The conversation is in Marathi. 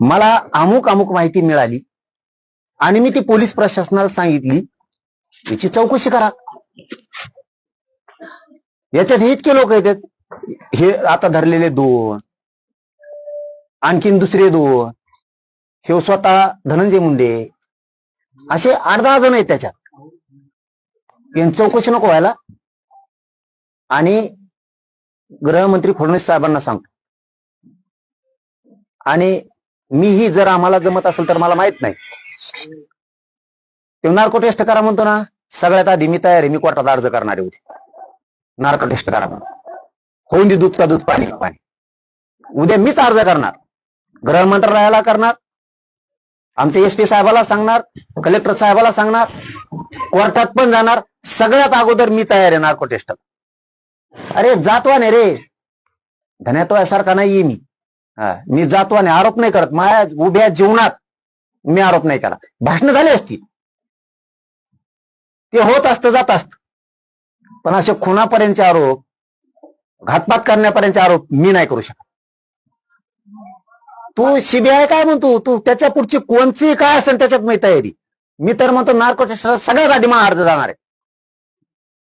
मला अमुक अमुक माहिती मिळाली. आणि मी ती पोलीस प्रशासनाला सांगितली याची चौकशी करा. याच्यात हे इतके लोक येतात हे आता धरलेले दोन आणखीन दुसरे दोन हे स्वतः धनंजय मुंडे असे आठ दहा जण आहेत त्याच्यात. यांची चौकशी नको व्हायला. आणि गृहमंत्री फडणवीस साहेबांना सांगतो. आणि मीही जर आम्हाला जमत असेल तर मला माहीत नाही. ते नार्को टेस्ट करा म्हणतो ना. सगळ्यात आधी मी तयार आहे मी कोर्टात अर्ज करणारे होते. नार्को टेस्ट करा म्हणून. होऊन दे दूध का दूध पाणी का पाणी. उद्या मीच अर्ज करणार. गृह मंत्रालयाला करणार. आमच्या एस पी साहेबाला सांगणार. कलेक्टर साहेबाला सांगणार. कोर्टात पण जाणार. सगळ्यात अगोदर मी तयार आहे नार्को टेस्ट अरे जातवाने रे. धन्यात्वासारखा नाहीये मी. हा, मी आणि आरोप नाही करत. माझ्या उभ्या जीवनात मी आरोप नाही केला भाषण झाली असती. ते होत असतं जात असत. पण असे खुनापर्यंतचे आरोप घातपात करण्यापर्यंतचे आरोप मी नाही करू शकत. तू सीबीआय काय म्हणतो? तू त्याच्या पुढची कोणची काय असेल त्याच्यात मी तयारी. मी तर म्हणतो नार्को सगळ्यात आधी महा अर्ज जाणार आहे.